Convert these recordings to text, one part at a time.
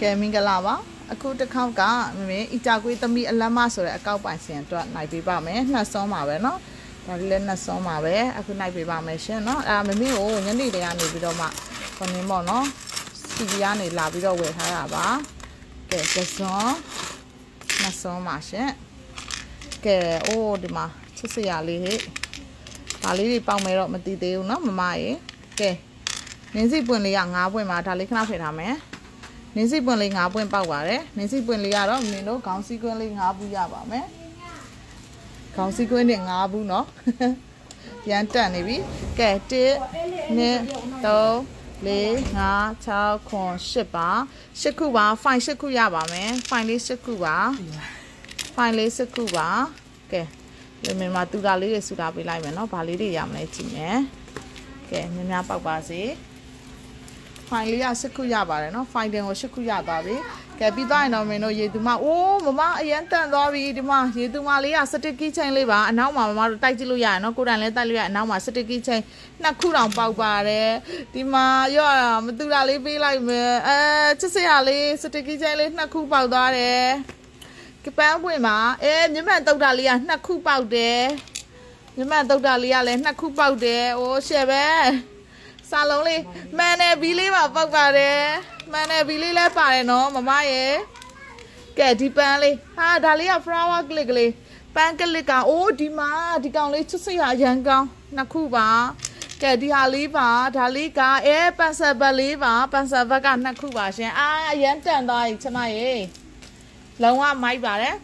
ကဲမင်္ဂလာပါအခုတစ်ခေါက်ကမမေအီတာကွေးသမီးအလမ်းမဆိုတဲ့အကောက်ပိုင်ရှင်အတွက်နိုင်ပေးပါမယ်နှက်စောမှာပဲเนาะဒါလည်းနှက်စောမှာပဲအခုနိုင်ပေးပါမယ်ရှင်เนาะအဲမမေကိုညနေတည်းကနေပြီးတော့မှခொနင်းပေါ့เนาะစီဗီကနေလာပြီးတော့ဝယ်ထားတာပါကဲကစွန်နှက်စောမှာရှင်ကဲအိုးဒီမှာချစ်စရာလေးဟဲ့ဒါလေးတွေပေါက်မယ်တော့မသိသေးဘူးเนาะမမရေကဲနင်းစီပွင့်လေးက9ပွင့်မှာဒါလေးခဏဖယ်ထားမယ် နင်းစီပွင့်လေး၅ပွင့်ပေါက်ပါတယ်နင်းစီပွင့်လေးကတော့မင်းတို့ခေါင်းစီကွင်းလေး၅ဘူးရပါမယ်ခေါင်းစီကွင်းနဲ့၅ဘူးเนาะရန်တက်နေပြီကဲ1 2 3 4 5 6 9 10ပါ10ခုပါဖိုင်10ခုရပါမယ်ဖိုင်လေး10ခုပါဖိုင်လေး10ခုပါကဲဒီမင်းမှာတူတာလေးတွေဆူတာပေးလိုက်မယ်เนาะဘာလေးတွေရမလဲကြည့်မယ်ကဲများများပေါက်ပါစေ ဖိုင်လေးက၈ခုရပါတယ်နော်ဖိုင်တင်ကို၈ခုရသွားပြီကဲပြီးသွားရင်တော့မင်းတို့ရေသူမအိုးမမအရန်တန်သွားပြီဒီမှာရေသူမလေးကစတစ်ကီချင်းလေးပါအနောက်မှာမမတို့တိုက်ကြည့်လို့ရတယ်နော်ကိုယ်တိုင်လည်းတိုက်လို့ရအနောက်မှာစတစ်ကီချင်းနှစ်ခုတောင်ပေါက်ပါတယ်ဒီမှာရော့မတူတာလေးပေးလိုက်မယ်အဲချစ်စရာလေးစတစ်ကီချင်းလေးနှစ်ခုပေါက်သွားတယ်ကပန်းပွင့်မှာအဲမြမန်တုတ်တာလေးကနှစ်ခုပေါက်တယ်မြမန်တုတ်တာလေးကလည်းနှစ်ခုပေါက်တယ်အိုးရှယ်ပဲ စာလုံးလေးမန်နယ်ဘီလေးပါပောက်ပါတယ်မန်နယ်ဘီလေးလည်းပါတယ်နော်မမရဲ့ကဲဒီပန်းလေးဟာဒါလေးက flower click ကလေးပန်းကလစ်ကအိုးဒီမှာဒီကောင်လေးချစ်စရာအရန်ကောင်းနှစ်ခုပါကဲဒီဟာလေးပါဒါလေးကအဲပန်ဆာဘတ်လေးပါပန်ဆာဘတ်ကနှစ်ခုပါရှင်အာအရန်တန်သွားပြီချမရဲ့လုံးဝမိုက်ပါတယ်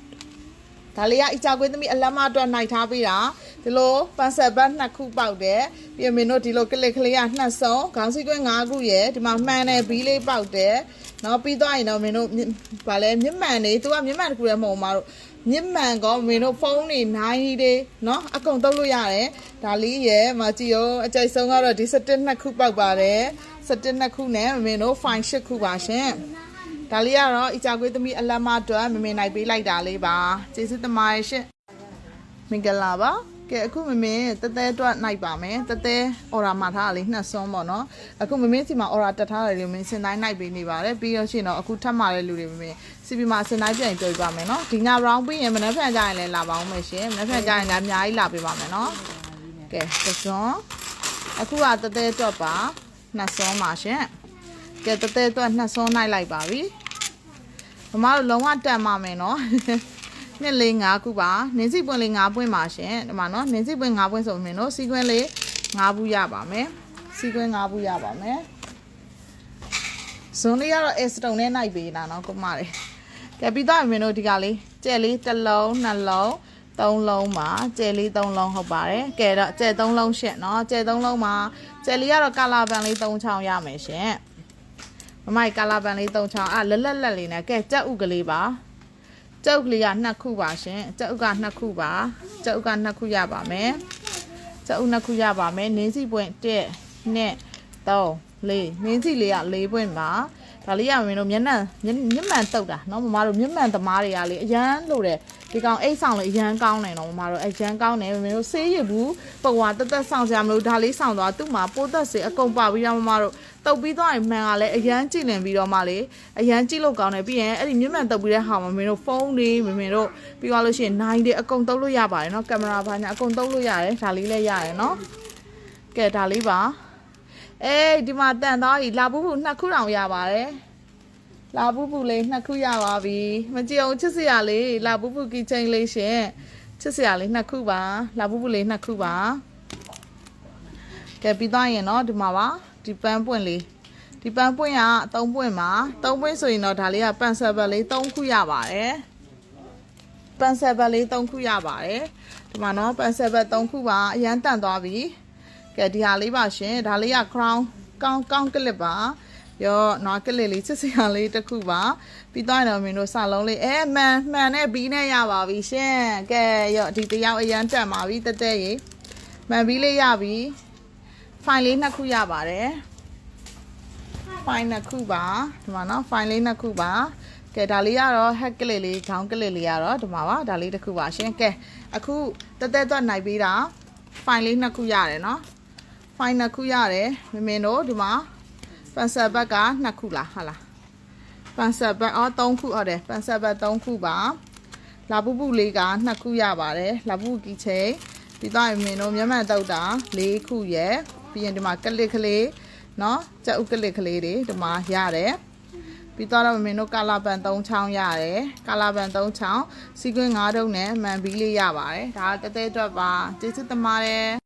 ဒါလေးကအီချာကွင်းသမီးအလမအတွက်နိုင်ထားပေးတာ ဒီလိုပန်ဆက်ဘတ်နှစ်ခုပေါက်တယ်ပြီးရင်မင်းတို့ဒီလိုကလစ်ကလေးကနှစ်စုံခေါင်းစည်းကွင်း၅ခုရယ်ဒီမှာမှန်တဲ့ဘီးလေးပေါက်တယ်နော်ပြီးသွားရင်တော့မင်းတို့ဗာလဲမြင့်မှန်နေသူကမြင့်မှန်တခုလည်းမဟုတ်ပါဘူးမြင့်မှန်ကောမင်းတို့ဖုန်းတွေနိုင်တွေနော်အကုန်တုပ်လို့ရတယ်ဒါလေးရယ်မကြည့်အောင်အကြိုက်ဆုံးကတော့ဒီစတစ်နှစ်ခုပေါက်ပါတယ်စတစ်နှစ်ခုနဲ့မင်းတို့ဖိုင်ရှစ်ခုပါရှင်ဒါလေးကတော့အီချာကွေးသမီးအလမတော်မမေနိုင်ပေးလိုက်တာလေးပါကျေးဇူးတင်ပါတယ်ရှင်မင်္ဂလာပါ ကဲအခုမမေတတဲအတွက်နိုင်ပါမယ်တတဲအော်ရာမှာထားတာလေးနှစ်စွန်းပေါ့နော်အခုမမေစီမှာအော်ရာတက်ထားတယ်လို့မင်းစင်တိုင်းနိုင်ပေးနေပါတယ်ပြီးတော့ရှင်တော့အခုထပ်มาတဲ့လူတွေမမေစီပီမှာစင်တိုင်းပြန်ကြွေးပါမယ်နော်ဒီည round ပြီးရင်မနေ့ဖက်ကြရင်လည်းလာပါအောင်မယ်ရှင်မနေ့ဖက်ကြရင်လည်းအများကြီးလာပေးပါမယ်နော်ကဲတစ်စွန်းအခုကတတဲအတွက်ပါနှစ်စွန်းပါရှင်ကဲတတဲအတွက်နှစ်စွန်းနိုင်လိုက်ပါပြီမမတို့လုံးဝတက်မှာမယ်နော် နှစ်လေး၅ခုပါနင်းစီပွင့်လေး၅ပွင့်ပါရှင်ဒီမှာနော်နင်းစီပွင့်၅ပွင့်ဆိုရင်နော်စီကွင်းလေး၅ဘူးရပါမယ်စီကွင်း၅ဘူးရပါမယ်ဇွန်လေးကတော့ S တုံနဲ့နိုင်ပေးတာနော်ကိုမလေးကဲပြီးတော့မင်းတို့ဒီကလေးကျဲလေးတစ်လုံးနှစ်လုံးသုံးလုံးပါကျဲလေးသုံးလုံးဟုတ်ပါတယ်ကဲတော့ကျဲသုံးလုံးရှင့်နော်ကျဲသုံးလုံးပါကျဲလေးကတော့ကာလာပန်လေး၃ချောင်းရမယ်ရှင်မမိုက်ကာလာပန်လေး၃ချောင်းอ่ะလက်လက်လက်လေးနဲ့ကဲကြက်ဥကလေးပါ ကြက်ဥကလေးကနှစ်ခုပါရှင်ကြက်ဥကနှစ်ခုပါကြက်ဥကနှစ်ခုရပါမယ်ကြက်ဥနှစ်ခုရပါမယ်နင်းစီပွင့်1 2 3 4နင်းစီလေးက၄ပွင့်ပါဒါလေးကမင်းတို့မျက်နှာမျက်မျက်မှန်တုတ်တာเนาะမမတို့မျက်မှန်သမားတွေကလေအရန်လို့တယ်ဒီကောင်အိတ်ဆောင်လေးအရန်ကောင်းတယ်เนาะမမတို့အရန်ကောင်းတယ်မင်းတို့ဆေးရဘူးပုံကတက်တက်ဆောင်စရာမလိုဒါလေးဆောင်သွားသူ့မှာပိုးသက်စေအကုန်ပါပြီးတော့မမတို့ တုတ်ပြီးသွားရင်မှန်ကလည်းအရန်ကြည့်လင်ပြီးတော့မှလေအရန်ကြည့်လို့ကောင်းတယ်ပြီးရင်အဲ့ဒီမျက်မှန်တုတ်ပြီးတဲ့ဟာမှာမင်းတို့ဖုန်းတွေမင်းတို့ပြီးသွားလို့ရှိရင်နိုင်တွေအကုန်တုတ်လို့ရပါတယ်เนาะကင်မရာဘာညာအကုန်တုတ်လို့ရတယ်ဒါလေးလည်းရတယ်เนาะကဲဒါလေးပါအေးဒီမှာတန်သွားပြီလာဘူးဘူးနှစ်ခုတောင်ရပါတယ်လာဘူးဘူးလေးနှစ်ခုရပါပြီမကြည့်အောင်ချစ်စရာလေးလာဘူးဘူးကီချင်းလေးရှင်ချစ်စရာလေးနှစ်ခုပါလာဘူးဘူးလေးနှစ်ခုပါကဲပြီးသွားရင်เนาะဒီမှာပါ ဒီပန်းပွင့်လေးဒီပန်းပွင့်က3ပွင့်ပါ3ပွင့်ဆိုရင်တော့ဒါလေးကပန်ဆယ်ဘတ်လေး3ခုရပါတယ်ပန်ဆယ်ဘတ်လေး3ခုရပါတယ်ဒီမှာနော်ပန်ဆယ်ဘတ်3ခုပါအရန်တန်သွားပြီကဲဒီဟာလေးပါရှင်ဒါလေးက crown ကောင်းကောင်းကလစ်ပါရောနော်ကလစ်လေးစစ်စရာလေးတစ်ခုပါပြီးသွားတော့မင်းတို့စလုံးလေးအဲမှန်မှန်နဲ့ဘီးနဲ့ရပါပြီရှင်ကဲရောဒီတယောက်အရန်တက်ပါပြီတက်တက်ရေမှန်ဘီးလေးရပြီ ဖိုင်လေးနှစ်ခုရပါတယ်ဖိုင်နှစ်ခုပါဒီမှာနော်ဖိုင်လေးနှစ်ခုပါကဲဒါလေးကတော့ hack ကလေးလေးခေါင်းကလေးလေးကတော့ဒီမှာပါဒါလေးတစ်ခုပါရှင်ကဲအခုတက်တက်တော့နိုင်ပေးတာဖိုင်လေးနှစ်ခုရတယ်နော်ဖိုင်နှစ်ခုရတယ်မမင်းတို့ဒီမှာပန်ဆာဘက်ကနှစ်ခုလားဟာလားပန်ဆက်ဘတ်အော်3ခုဟုတ်တယ်ပန်ဆက်ဘတ်3ခုပါလာပူပူလေးက2ခုရပါတယ်လာပူကီချိန်ပြီးတော့မင်းတို့မျက်မှန်တုတ်တာ4ခုရယ် ပြီးရင်ဒီမှာကလစ်ကလေးเนาะကြက်ဥကလစ်ကလေးတွေဒီမှာရတယ်ပြီးတော့မင်းတို့ကာလာပန်3ချောင်းရတယ်ကာလာပန်3ချောင်းစီကွင်း9တုံးနဲ့မန်ဘီလေးရပါတယ်ဒါကတဲတဲအတွက်ပါကျေးဇူးတင်ပါတယ်